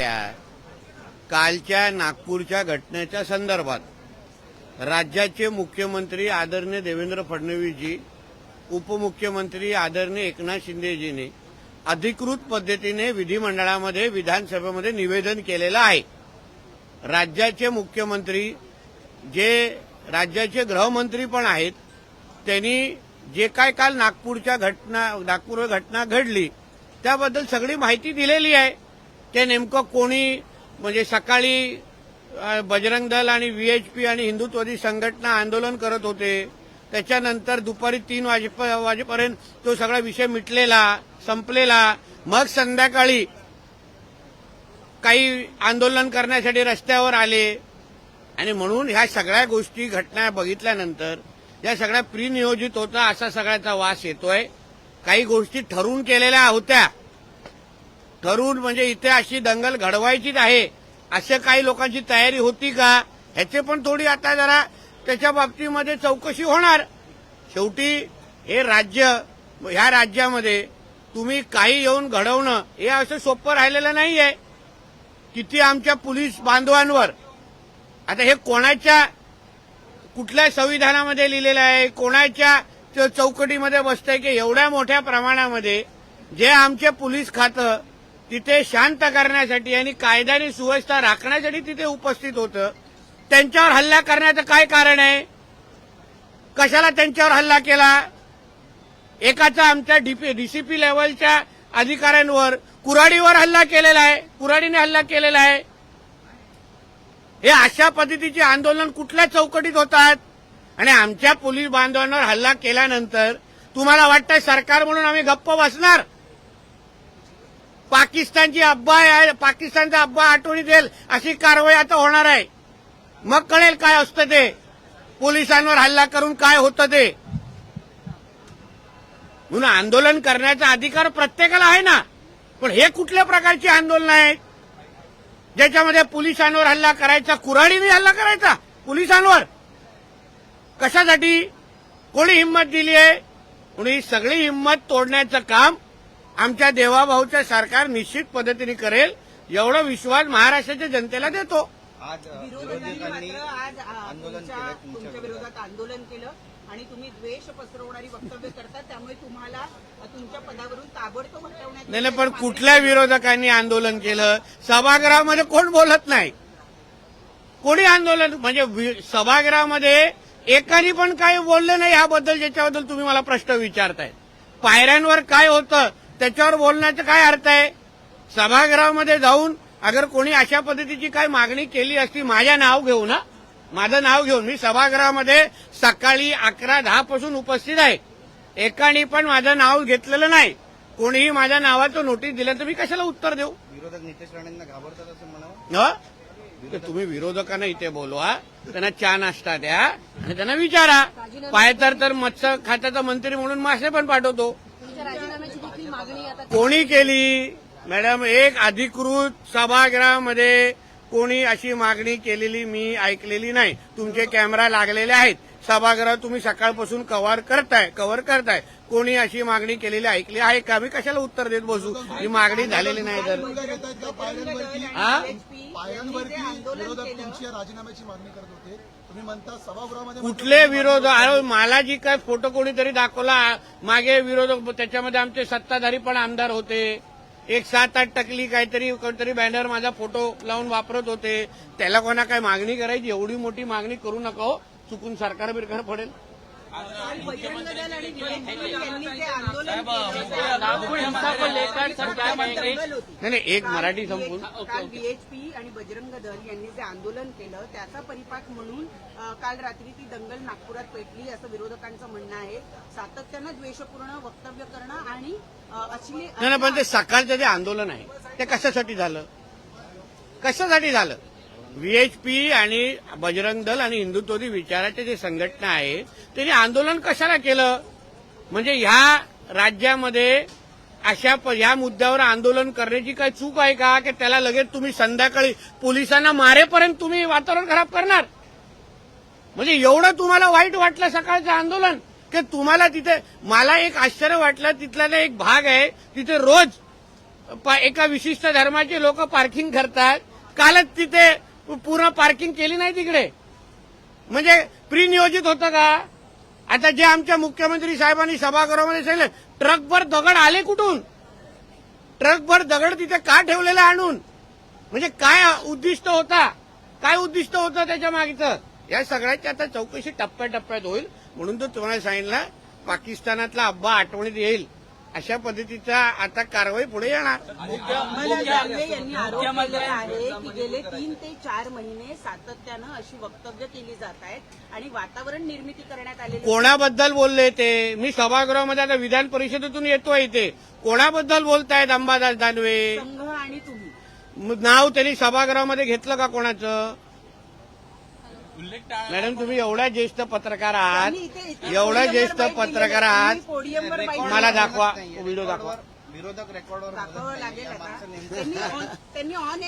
त्या कालच्या नागपूरच्या घटनेच्या संदर्भात राज्याचे मुख्यमंत्री आदरणीय देवेंद्र फडणवीसजी उपमुख्यमंत्री आदरणीय एकनाथ शिंदेजीने अधिकृत पद्धतीने विधिमंडळामध्ये विधानसभेमध्ये निवेदन केलेलं आहे. राज्याचे मुख्यमंत्री जे राज्याचे गृहमंत्री पण आहेत त्यांनी जे काय काल नागपूरच्या घटना नागपूर घटना घडली त्याबद्दल सगळी माहिती दिलेली आहे. ते नेमकं कोणी म्हणजे सकाळी बजरंग दल आणि व्हीएचपी आणि हिंदुत्ववादी संघटना आंदोलन करत होते. त्याच्यानंतर दुपारी तीन वाजेप वाजेपर्यंत तो सगळा विषय मिटलेला संपलेला. मग संध्याकाळी काही आंदोलन करण्यासाठी रस्त्यावर आले. आणि म्हणून ह्या सगळ्या गोष्टी घटना बघितल्यानंतर या सगळ्या प्रिनियोजित होता असा सगळ्याचा वास येतोय. काही गोष्टी ठरवून केलेल्या होत्या. ठरवून म्हणजे इथे अशी दंगल घडवायचीच आहे. अशा काही लोकांची तयारी होती का? ह्याचे पण थोडी आता जरा त्याच्या बाबतीमध्ये चौकशी होणार. शेवटी हे राज्य ह्या राज्यामध्ये तुम्ही काही येऊन घडवणं हे असं सोपं राहिलेलं नाहीये. किती आमच्या पोलीस बांधवांवर. आता हे कोणाच्या कुठल्या संविधानामध्ये लिहिलेलं आहे? कोणाच्या चौकटीमध्ये बसतंय की एवढ्या मोठ्या प्रमाणामध्ये जे आमचे पोलीस खातं तिथे शांत करण्यासाठी आणि कायद्याने सुव्यवस्था राखण्यासाठी तिथे उपस्थित होतं. त्यांच्यावर हल्ला करण्याचं काय कारण आहे? कशाला त्यांच्यावर हल्ला केला? एकाचा आमच्या डीपी डीसीपी लेवलच्या अधिकाऱ्यांवर कुराडीवर हल्ला केलेला आहे. कुराडीने हल्ला केलेला आहे. हे अशा पद्धतीचे आंदोलन कुठल्या चौकटीत होतात? आणि आमच्या पोलीस बांधवांवर हल्ला केल्यानंतर तुम्हाला वाटतं सरकार म्हणून आम्ही गप्प बसणार? पाकिस्तानची अब्बा आहे पाकिस्तानचा अब्बा आठवणी देईल अशी कारवाई आता होणार आहे. मग कळेल काय असतं ते. पोलिसांवर हल्ला करून काय होतं ते. म्हणून आंदोलन करण्याचा अधिकार प्रत्येकाला आहे ना. पण हे कुठल्या प्रकारची आंदोलन आहेत ज्याच्यामध्ये पोलिसांवर हल्ला करायचा कुऱ्हाडीने हल्ला करायचा? पोलिसांवर. कशासाठी? कोणी हिंमत दिली आहे? म्हणून ही सगळी हिंमत तोडण्याचं काम आमच्या देवाभाऊचं सरकार निश्चित पद्धतीने करेल एवढा विश्वास महाराष्ट्राच्या जनतेला देतो. आज विरोधकांनी आंदोलन तुमच्या केलं तुमच्या तुमच्या विरोधात आंदोलन. केलं आणि तुम्ही द्वेष पसरवणारी वक्तव्य करता त्यामुळे तुम्हाला तुमच्या पदावरून ताबडतोब हटवण्यात नाही नाही, पण कुठल्या विरोधकांनी आंदोलन केलं? सभागृहामध्ये कोण बोलत नाही? कोणी आंदोलन म्हणजे सभागृहामध्ये एकाने पण काही बोललं नाही याबद्दल ज्याच्याबद्दल तुम्ही मला प्रश्न विचारताय. पायऱ्यांवर काय होतं? त्याच्यावर बोलण्याचा काय अर्थ आहे? सभागृहामध्ये जाऊन अगर कोणी अशा पद्धतीची काय मागणी केली असती माझ्या नाव घेऊन ना? माझं नाव घेऊन मी सभागृहामध्ये सकाळी अकरा दहा पासून उपस्थित आहे. एकाने पण माझं नाव घेतलेलं नाही. कोणीही माझ्या नावाचं नोटीस दिलं तर मी कशाला उत्तर देऊ? विरोधक नितेश राणेंना घाबरतात असं म्हणावं? ह? ते तुम्ही विरोधकांना इथे बोलवा. त्यांना चहा नाश्ता द्या आणि त्यांना विचारा. पाय तर तर मत्स्य खात्याचा मंत्री म्हणून मासे पण पाठवतो. कोणी केली? मॅडम एक अधिकृत सभागृहामध्ये कोणी अशी मागणी केलेली मी ऐकलेली नाही. तुमचे कॅमेरा लागलेले आहेत. सभागृह तुम्ही सकाळपासून कव्हर करताय कव्हर करताय. कोणी अशी मागणी केलेली ऐकली आहे का? मी कशाला उत्तर देत बसू? ही मागणी झालेली नाही तर. राजीनाम्याची मागणी करत होते. तुम्ही म्हणता सभागृहामध्ये कुठले विरोध अरे मला जी काय फोटो कोणीतरी दाखवला मागे विरोधक त्याच्यामध्ये आमचे सत्ताधारी पण आमदार होते. एक सात आठ टकली काहीतरी कोणतरी बॅनर माझा फोटो लावून वापरत होते. त्याला कोणा काय मागणी करायची? एवढी मोठी मागणी करू नका हो. चुकून सरकार बिरकार पडेल. बजरंग दल आणि VNP यांनी जे आंदोलन केलं, नाही नाही एक मराठी संपून. काल बीएचपी आणि बजरंग दल यांनी जे आंदोलन केलं त्याचा परिपाक म्हणून काल रात्री ती दंगल नागपुरात पेटली असं विरोधकांचं म्हणणं आहे. सातत्यानं द्वेषपूर्ण वक्तव्य करणं आणि अ, अश्लील नाही नाही, पण ते सकाळचं जे आंदोलन आहे ते कशासाठी झालं? कशासाठी झालं? व्हीएचपी आणि बजरंग दल आणि हिंदुत्ववादी विचाराचे जे संघटना आहे त्यांनी आंदोलन कशाला केलं? म्हणजे ह्या राज्यामध्ये अशा प- ह्या मुद्द्यावर आंदोलन करण्याची काय चूक आहे का? की त्याला लगेच तुम्ही संध्याकाळी पोलिसांना मारेपर्यंत तुम्ही वातावरण खराब करणार? म्हणजे एवढं तुम्हाला वाईट वाटलं सकाळचं आंदोलन? की तुम्हाला तिथे मला एक आश्चर्य वाटलं तिथला एक भाग आहे तिथे रोज एका विशिष्ट धर्माचे लोक पार्किंग करतात. कालच तिथे पूर्ण पार्किंग केली नाही तिकडे. म्हणजे प्रिनियोजित होतं का? आता जे आमच्या मुख्यमंत्री साहेबांनी सभागृहामध्ये सांगितलं ट्रकभर दगड आले कुठून? ट्रकभर दगड तिथे का ठेवलेला आणून? म्हणजे काय उद्दिष्ट होता? काय उद्दिष्ट होतं त्याच्या मागचं? या सगळ्याची आता चौकशी टप्प्याटप्प्यात होईल म्हणून तो तुम्हाला सांगितलं पाकिस्तानातला अब्बा आठवणीत येईल. अशा पद्धतीचा आता कारवाई पुढे येणार. यांनी आरोप केलेला आहे की गेले तीन ते चार महिने सातत्यानं अशी वक्तव्य केली जात आहेत आणि वातावरण निर्मिती करण्यात आलेली कोणाबद्दल बोलले ते? मी सभागृहामध्ये आता विधान परिषदेतून येतोय इथे. कोणाबद्दल बोलतायत अंबादास दानवे? संघ आणि तुम्ही? मग नाव त्यांनी सभागृहामध्ये घेतलं का कोणाचं? मॅडम तुम्ही एवढ्या ज्येष्ठ पत्रकार आहात त्यांनी इथे- इथे एवढं पोडियमवर ज्येष्ठ बाईट पत्रकार. आहात. मला. दाखवा. व्हिडिओ दाखवा. विरोधक रेकॉर्डवर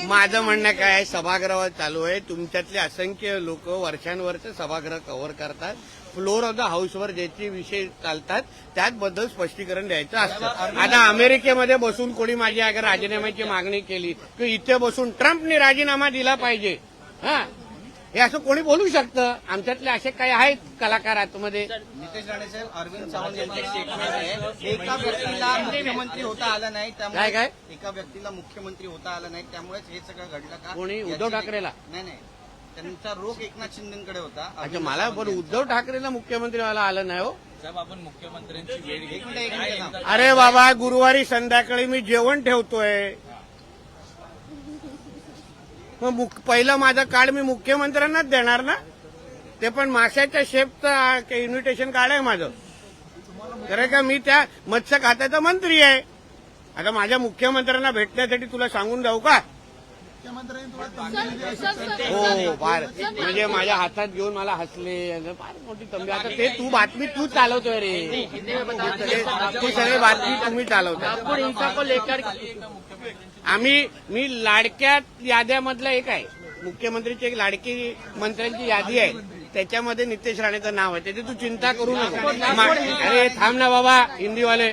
माझं म्हणणं काय आहे, सभागृह चालू आहे. तुमच्यातले असंख्य लोक वर्षांवरचे सभागृह कव्हर करतात. फ्लोर ऑफ द हाऊसवर ज्याचे विषय चालतात त्याबद्दल स्पष्टीकरण द्यायचं असतं. आता अमेरिकेमध्ये बसून कोणी माझी अगर राजीनाम्याची मागणी केली की इथे बसून ट्रम्पने राजीनामा दिला पाहिजे. हा? हे असं कोणी बोलू शकतं आमच्यातले असे काही आहेत कलाकार आतमध्ये नितेश राणे साहेब अरविंद सावंत यांचे स्टेटमेंट आहे एका व्यक्तीला मुख्यमंत्री होता आलं नाही त्यामुळे काय? एका व्यक्तीला मुख्यमंत्री होता आलं नाही त्यामुळेच हे सगळं घडलं का कोणी? याची उद्धव ठाकरेला? नाही नाही त्यांचा रोख एकनाथ शिंदेकडे होता अच्छा अरविंद मला सावंत यांचा. उद्धव ठाकरेला मुख्यमंत्री व्हायला आलं नाही हो साहेब आपण मुख्यमंत्र्यांची वेळ एक घेतली मिनिट एक मिनिट थांब. अरे बाबा गुरुवारी संध्याकाळी मी जेवण ठेवतोय मग मुख- पहिलं माझं कार्ड मी मुख्यमंत्र्यांनाच देणार ना? ते पण माशाच्या शेपचं इन्व्हिटेशन कार्ड आहे माझं. खरं का मी त्या मत्स्य खात्याचा मंत्री आहे. आता माझ्या मुख्यमंत्र्यांना भेटण्यासाठी तुला सांगून जाऊ का? हो फार म्हणजे माझ्या हातात घेऊन मला हसले. फार मोठी तंबी. आता ते तू बातमी तू चालवतोय रे. ती सगळी बातमी तुम्ही चालवताय. आम्ही मी लाडक्या याद्यामधला एक आहे. मुख्यमंत्रीची एक लाडकी मंत्र्यांची यादी आहे. त्याच्यामध्ये नितेश राणेचं नाव आहे. त्याची तू चिंता करू नको मा- अरे थांब ना बाबा. हिंदीवाले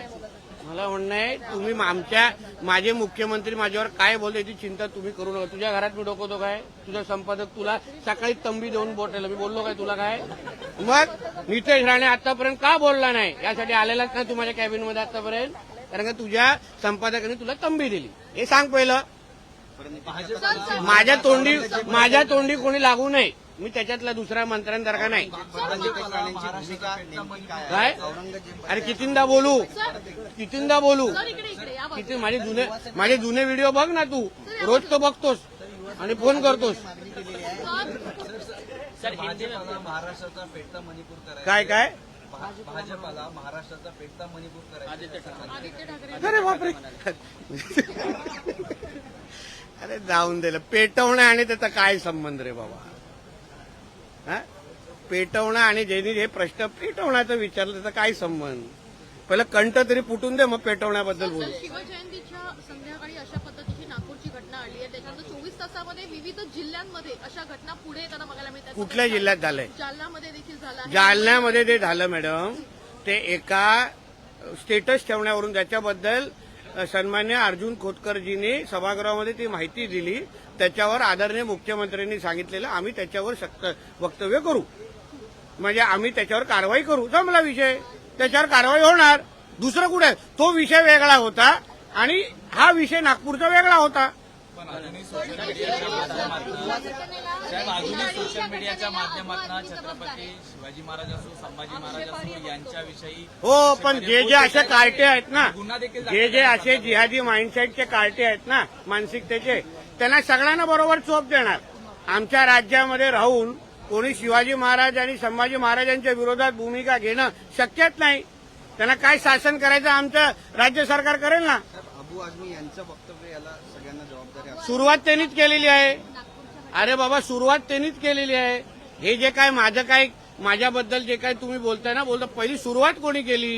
मला म्हणणं आहे तुम्ही आमच्या माझे मुख्यमंत्री माझ्यावर काय बोलते याची चिंता तुम्ही करू नका. तुझ्या घरात मी डोकवतो काय? तुझा संपादक तुला सकाळी तंबी देऊन बोटेल मी बोललो काय तुला काय? मग नितेश राणे आतापर्यंत का बोलला नाही? यासाठी आलेलाच ना तू माझ्या कॅबिनमध्ये आतापर्यंत. कारण का तुझ्या संपादकाने तुला तंबी दिली. हे सांग पहिलं. माझ्या तोंडी माझ्या तोंडी कोणी लागू नये. मी त्याच्यातला दुसऱ्या मंत्र्यांसारखा नाही? पण नितेश राणेंची भूमिका नेमकी काय? अरे कितींदा बोलू? कितींदा बोलू? सर इकडे इकडे या किती? माझे जुने माझे जुने व्हिडिओ बघ ना तू. रोज तो बघतोस आणि फोन करतोस. महाराष्ट्राचा पेटता मणिपूर काय काय? भाजपाला महाराष्ट्राचा पेटता मणिपूर करायचा. अरे बापरे. अरे जाऊन दिलं पेटवणं आणि त्याचा काय संबंध रे बाबा? पेटवणं आणि ज्यांनी हे प्रश्न पेटवण्याचं विचारलं त्याचा काय संबंध? पहिलं कंठ तरी फुटून दे मग पेटवण्याबद्दल बोलू. शिवजयंतीच्या संध्याकाळी अशा पद्धतीची नागपूरची घटना आली आहे. त्याच्यानंतर चोवीस तासामध्ये विविध जिल्ह्यांमध्ये अशा घटना पुढे येताना बघायला मिळतात. कुठल्या जिल्ह्यात झालंय? जालनामध्ये देखील झाला जालन्यामध्ये ते झालं मॅडम ते एका स्टेटस ठेवण्यावरून त्याच्याबद्दल अ, सन्मान्य अर्जुन खोतकरजींनी सभागृहामध्ये ती माहिती दिली. त्याच्यावर आदरणीय मुख्यमंत्र्यांनी सांगितलेलं आम्ही त्याच्यावर वक्तव्य करू. म्हणजे आम्ही त्याच्यावर कारवाई करू. जमला विषय त्याच्यावर कारवाई होणार. दुसरं कुठे? तो विषय वेगळा होता आणि हा विषय नागपूरचा वेगळा होता. साहेब आधुनिक सोशल मीडियाच्या माध्यमातून छत्रपती शिवाजी महाराज असो संभाजी महाराज असो यांच्याविषयी हो पण जे जे असे कार्टे आहेत ना गुन्हा देखील जे जे असे जिहादी माइंडसेटचे कार्टे आहेत ना मानसिकतेचे त्यांना सगळ्यांना बरोबर चोप देणार. आमच्या राज्यामध्ये राहून कोणी शिवाजी महाराज आणि संभाजी महाराजांच्या विरोधात भूमिका घेणं शक्यच नाही. त्यांना काय शासन करायचं आमचं राज्य सरकार करेल ना? साहेब, अबू आझमी यांचं वक्तव्य याला सुरुवात त्यांनीच केलेली आहे. अरे बाबा सुरुवात त्यांनीच केलेली आहे. हे जे काय माझं काय माझ्याबद्दल जे काय तुम्ही बोलताय ना बोलता पहिली सुरुवात कोणी केली?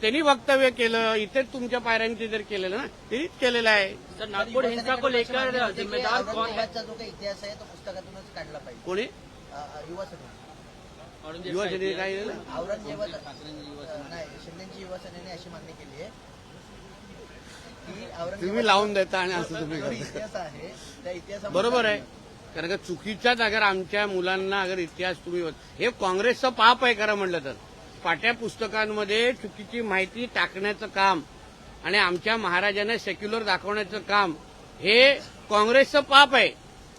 त्यांनी वक्तव्य केलं इथेच तुमच्या पायऱ्यांचे जर केलेलं ना त्यांनीच केलेलं आहे. नागपुर हिंसा को लेकर जिम्मेदार है? औरंगाबादचा जो काही इतिहास आहे तो पुस्तकातूनच काढला पाहिजे. कोणी? युवा औरंगजेब युवा सेनेने काय केलं औरंगजेब नाही शिंदेची युवा सेनेने अशी मागणी केली आहे. तुम्ही लावून देता आणि असं तुम्ही करता. बरोबर आहे. कारण का चुकीचाच अगर आमच्या मुलांना अगर इतिहास तुम्ही हे काँग्रेसचं पाप आहे खरं म्हणलं तर. पाट्या पुस्तकांमध्ये चुकीची माहिती टाकण्याचं काम आणि आमच्या महाराजांना सेक्युलर दाखवण्याचं काम हे काँग्रेसचं पाप आहे.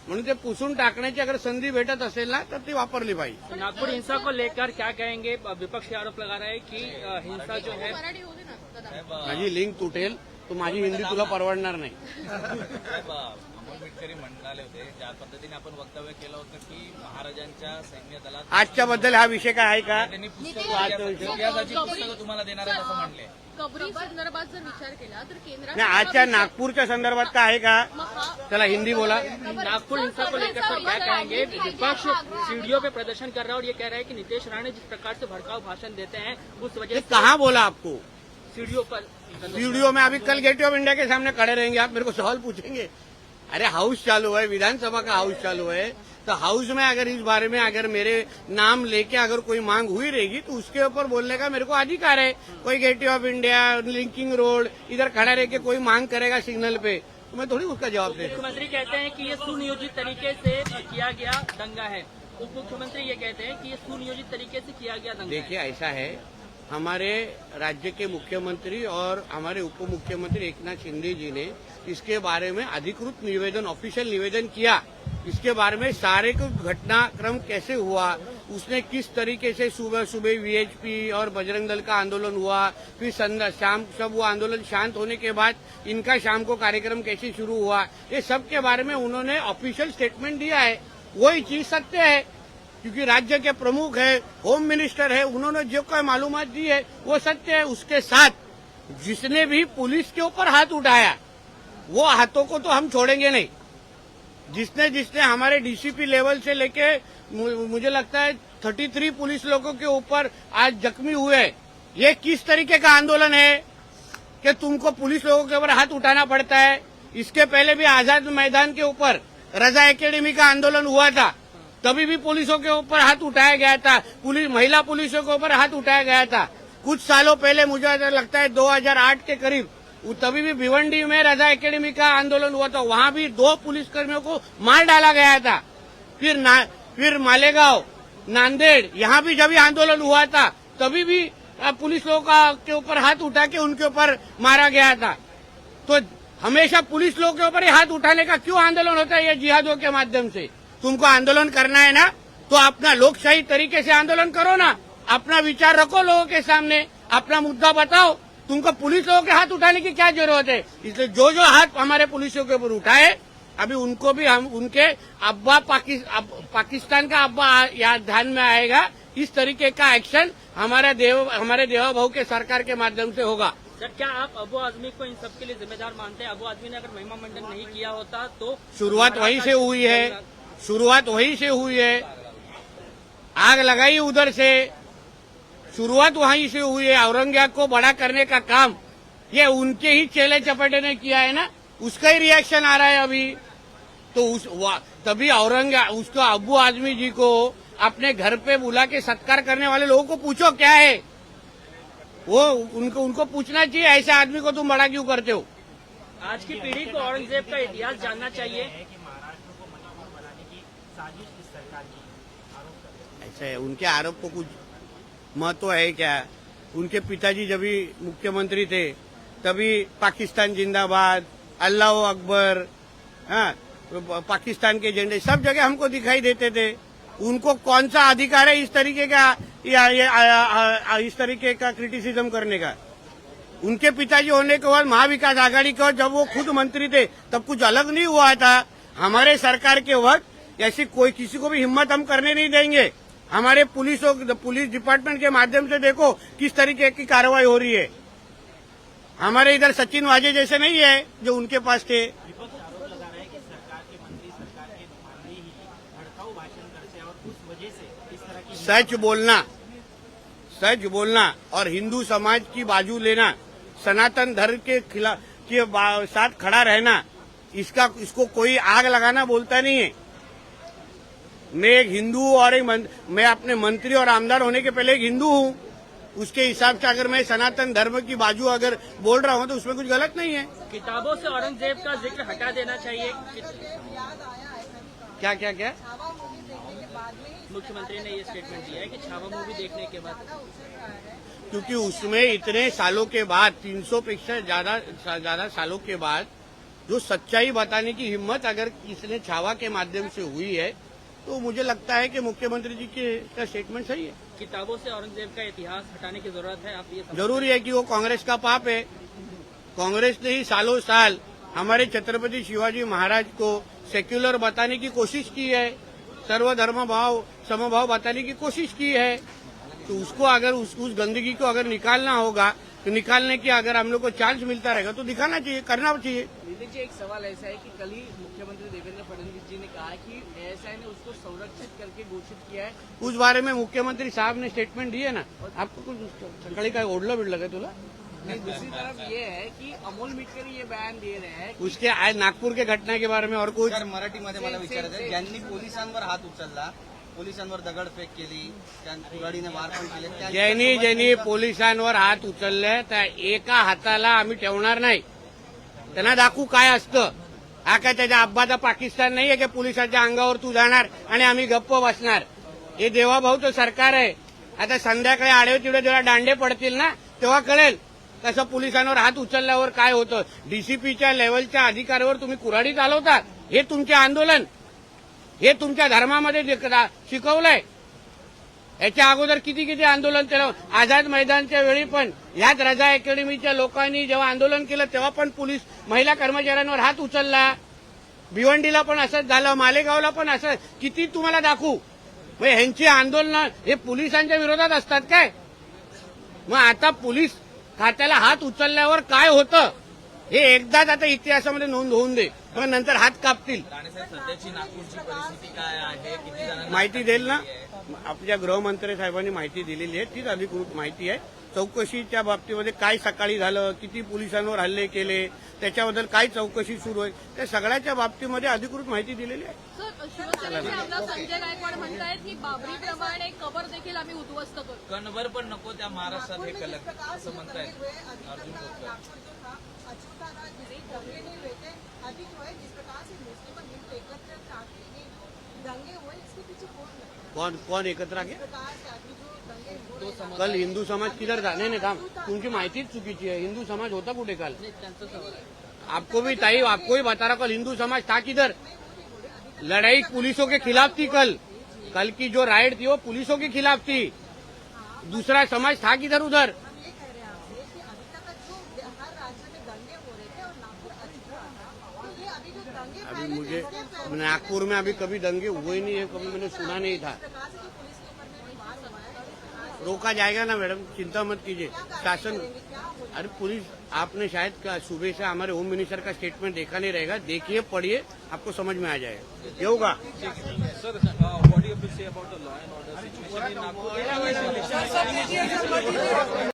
म्हणून ते पुसून टाकण्याची अगर संधी भेटत असेल ना तर ती वापरली पाहिजे. नागपुर हिंसा को लेकर क्या कहेंगे? विपक्ष आरोप लगा रहा है कि हिंसा जो है माझी लिंक तुटेल. तर माझी हिंदी तुला परवडणार नाही. अमोल मिटकरी म्हणाले होते ज्या पद्धतीने आपण वक्तव्य केलं होतं की महाराजांच्या सैन्य दलात आजच्या बद्दल हा विषय काय आहे का? त्यांनी पुस्तकं इतिहासाची पुस्तकं तुम्हाला देणार आहेत असं म्हणले. कबरी संदर्भात जर विचार केला तर केंद्रात नाही आजच्या नागपूरच्या संदर्भात काय आहे का? हा चला हिंदी बोला. नागपुर हिंसा को लेकर सर क्या कहेंगे विपक्ष सीढ़ियों पे प्रदर्शन कर रहा है और ये कह रहा है कि नीतीश राणे जिस प्रकार से भड़काऊ भाषण देते हैं उस वजह से कहाँ बोला आपको? सीढ़ियों पर वीडियो में अभी कल गेटवे ऑफ़ इंडिया के सामने खड़े रहेंगे आप मेरे को सवाल पूछेंगे। अरे हाउस चालू है विधानसभा का हाउस चालू है। तो हाउस में अगर इस बारे में अगर मेरे नाम लेके अगर कोई मांग हुई रहेगी तो उसके ऊपर बोलने का मेरे को अधिकार है। कोई gateway of India linking road इधर खड़ा रह के कोई मांग करेगा सिग्नल पे तो मैं थोड़ी उसका जवाब दे मुख्यमंत्री कहते हैं कि ये सुनियोजित तरीके से किया गया दंगा है। उप मुख्यमंत्री ये कहते हैं कि ये सुनियोजित तरीके से किया गया दंगा देखिए ऐसा है हमारे राज्य के मुख्यमंत्री और हमारे उप मुख्यमंत्री एक नाथ शिंदे जी ने इसके बारे में अधिकृत निवेदन ऑफिशियल निवेदन किया। इसके बारे में सारे को घटनाक्रम कैसे हुआ, उसने किस तरीके से सुबह सुबह वीएचपी और बजरंग दल का आंदोलन हुआ, फिर संध्या, शाम, सब वो आंदोलन शांत होने के बाद इनका शाम को कार्यक्रम कैसे शुरू हुआ, ये सब के बारे में उन्होंने ऑफिशियल स्टेटमेंट दिया है। वही चीज़ सत्य है। क्योंकि राज्य के प्रमुख है होम मिनिस्टर है, उन्होंने जो कोई मालूम दी है, वो सत्य है, उसके साथ जिसने भी पुलिस के ऊपर हाथ उठाया, वो हाथों को तो हम छोड़ेंगे नहीं। जिसने जिसने हमारे डीसीपी लेवल से लेके मुझे लगता है थर्टी थ्री पुलिस लोगों के ऊपर आज जख्मी हुए ये किस तरीके का आंदोलन है कि तुमको पुलिस लोगों के ऊपर हाथ उठाना पड़ता है? इसके पहले भी आज़ाद मैदान के ऊपर रजा एकेडमी का आंदोलन हुआ था। तभी भी पुलिसों के ऊपर हाथ उठाया गया था। पुलिस महिला पुलिसों के ऊपर हाथ उठाया गया था। कुछ सालों पहले मुझे ऐसा लगता है 2008 के करीब तभी भी भिवंडी में रजा एकेडमी का आंदोलन हुआ था। वहाँ भी दो पुलिसकर्मियों को मार डाला गया था। फिर ना, फिर मालेगांव नांदेड़ यहाँ भी जब आंदोलन हुआ था तभी भी पुलिस लोगों का के ऊपर हाथ उठा के उनके ऊपर मारा गया था। तो हमेशा पुलिस लोगों के ऊपर हाथ उठाने का क्यों आंदोलन होता है ये जिहादों के माध्यम से? तुमको आंदोलन करना है ना तो अपना लोकशाही तरीके से आंदोलन करो ना। अपना विचार रखो लोगों के सामने अपना मुद्दा बताओ। तुमको पुलिस लोगों के हाथ उठाने की क्या ज़रूरत है? इसलिए जो जो हाथ हमारे पुलिसों के ऊपर उठाए अभी उनको भी हम उनके अब्बा पाकि, अब, पाकिस्तान का अब्बा याद ध्यान में आएगा इस तरीके का एक्शन हमारे देव हमारे देवा भाऊ के सरकार के माध्यम से होगा। सर क्या आप अबू आजमी को इन सबके लिए जिम्मेदार मानते हैं? अबू आजमी ने अगर महिमा मंडन नहीं किया होता तो शुरुआत वहीं से हुई है। शुरुआत वहीं से हुई है। आग लगाई उधर से। शुरुआत वहीं से हुई है। औरंगज़ेब को बड़ा करने का काम। ये उनके ही चेले चपेटे ने किया है ना? उसका ही रिएक्शन आ रहा है अभी। तो उस तभी औरंगज़ेब उसको अबू आजमी जी को अपने घर पे बुला के सत्कार करने वाले लोगों को पूछो, क्या है? वो, उनको उनको पूछना चाहिए, ऐसे आदमी को तुम बड़ा क्यों करते हो? आज की पीढ़ी को औरंगज़ेब का इतिहास जानना चाहिए। ऐसा है उनके आरोप को कुछ महत्व है क्या? उनके पिताजी जब भी मुख्यमंत्री थे तभी पाकिस्तान जिंदाबाद अल्लाह अकबर हाँ पाकिस्तान के झंडे सब जगह हमको दिखाई देते थे। उनको कौन सा अधिकार है इस तरीके का या, या, इस तरीके का क्रिटिसिज्म करने का? उनके पिताजी होने के बाद महाविकास आघाड़ी का जब वो खुद मंत्री थे तब कुछ अलग नहीं हुआ था। हमारे सरकार के वक्त ऐसी कोई किसी को भी हिम्मत हम करने नहीं देंगे। हमारे पुलिस पुलिस डिपार्टमेंट के माध्यम से देखो किस तरीके की कार्रवाई हो रही है। हमारे इधर सचिन वाजे जैसे नहीं है जो उनके पास थे। सच बोलना सच बोलना और हिंदू समाज की बाजू लेना, सनातन धर्म के खिलाफ के साथ खड़ा रहना, इसका, इसको कोई आग लगाना बोलता नहीं है। मैं एक हिंदू और एक मं- मैं अपने मंत्री और आमदार होने के पहले एक हिंदू हूँ। उसके हिसाब से अगर मैं सनातन धर्म की बाजू अगर बोल रहा हूँ तो उसमें कुछ गलत नहीं है। किताबों से औरंगज़ेब का ज़िक्र हटा देना चाहिए। क्या क्या क्या? मुख्यमंत्री ने ये स्टेटमेंट दिया है कि छावा मूवी देखने के बाद। क्योंकि उसमें इतने सालों के बाद 300 पेक्षा ज़्यादा ज़्यादा सालों के बाद जो सच्चाई बताने की हिम्मत अगर इसने छावा के माध्यम से हुई है तो मुझे लगता है कि मुख्यमंत्री जी के का स्टेटमेंट सही है। किताबों से औरंगज़ेब का इतिहास हटाने की ज़रूरत है आप ये ज़रूरी है कि वो कांग्रेस का पाप है। कांग्रेस ने ही सालों साल हमारे छत्रपति शिवाजी महाराज को सेक्युलर बताने की कोशिश की है सर्वधर्म भाव समभाव बताने की कोशिश की है। तो उसको अगर उस, उस गंदगी को अगर निकालना होगा तो निकालने की अगर हम लोग को चांस मिलता रहेगा तो दिखाना चाहिए करना चाहिए। एक सवाल ऐसा है कि कल ही मुख्यमंत्री देवेंद्र फडणवीस जी ने कहा कि एएसआई ने उसको संरक्षित करके घोषित किया है। उस बारे में मुख्यमंत्री साहब ने स्टेटमेंट दिए ना? आपको कुछ सकाळी काय ओढलं बिडलं काय तुला? नहीं दूसरी तरफ ये है कि अमोल मिटकर ये बयान दे रहे हैं उसके आज नागपूर के घटना के बारे में और कुछ? सर मराठीमध्ये मला विचारायचं आहे, ज्यांनी पोलिसांवर हात उचलला पोलिसांवर दगडफेक केली त्या कुऱ्हाडीने मार पण केले त्या- ज्यांनी ज्यांनी पोलिसांवर हात उचलले त्या एका हाताला आम्ही ठेवणार नाही. त्यांना दाखवू काय असतं? हा काय त्याच्या अब्बाचा पाकिस्तान नाहीये की पोलिसाच्या अंगावर तू जाणार आणि आम्ही गप्प बसणार. हे देवाभाऊचं सरकार आहे. आता संध्याकाळी आडवे तिडे जेव्हा दांडे पडतील ना तेव्हा कळेल कसं पोलिसांवर हात उचलल्यावर काय होतं. डीसीपीच्या लेवलच्या अधिकाऱ्यावर तुम्ही कुऱ्हाडी चालवतात हे तुमचे आंदोलन. हे तुमच्या धर्मामध्ये शिकवलंय. याच्या अगोदर किती किती आंदोलन केलं? आझाद मैदानच्या वेळी पण याच रजा अकॅडमीच्या लोकांनी जेव्हा आंदोलन केलं तेव्हा पण पोलीस महिला कर्मचाऱ्यांवर हात उचलला. भिवंडीला पण असंच झालं मालेगावला पण असं. किती तुम्हाला दाखवू? म्हणजे ह्यांची आंदोलनं हे पोलिसांच्या विरोधात असतात काय? मग आता पोलीस खात्याला हात उचलल्यावर काय होतं? हे एकदाच आता इतिहासामध्ये नोंद होऊन दे. मग नंतर हात कापतील. राणेसाहेब सध्याची नागपूरची परिस्थिती काय आहे? किती जणांना माहिती देईल ना? आपल्या गृहमंत्री साहेबांनी माहिती दिलेली आहे. तीच अधिकृत माहिती आहे. चौकशीच्या बाबतीमध्ये काय सकाळी झालं किती पोलिसांवर हल्ले केले त्याच्याबद्दल काय चौकशी सुरू आहे त्या सगळ्याच्या बाबतीमध्ये अधिकृत माहिती दिलेली आहे. सर शिवसेनेचे आमदार संजय गायकवाड म्हणतायत की बाबरीप्रमाणे कबर देखील आम्ही उद्ध्वस्त करू कणभर पण नको त्या महाराष्ट्रात हे कलक असं म्हणतायत. अर्जुन खोतकर कौन कौन एकत्र आगे कल हिंदू समाज किधर था? नाही नाही थांब तुमची माहितीच चुकीची आहे हिंदू समाज होता कुठे काल? आपको भी ताई आपको भी बता रहा कल हिंदू समाज था किधर? लड़ाई पुलिसों के खिलाफ थी कल। कल की जो राइड थी वो पुलिसों के खिलाफ थी। दूसरा समाज था किधर उधर? मुझे नागपुर में अभी कभी दंगे हुए नहीं है कभी मैंने सुना नहीं था। रोका जाएगा ना मैडम चिंता मत कीजिए। शासन अरे पुलिस आपने शायद सुबह से हमारे होम मिनिस्टर का स्टेटमेंट देखा नहीं रहेगा। देखिए पढ़िए आपको समझ में आ जाएगा ये होगा। Uh,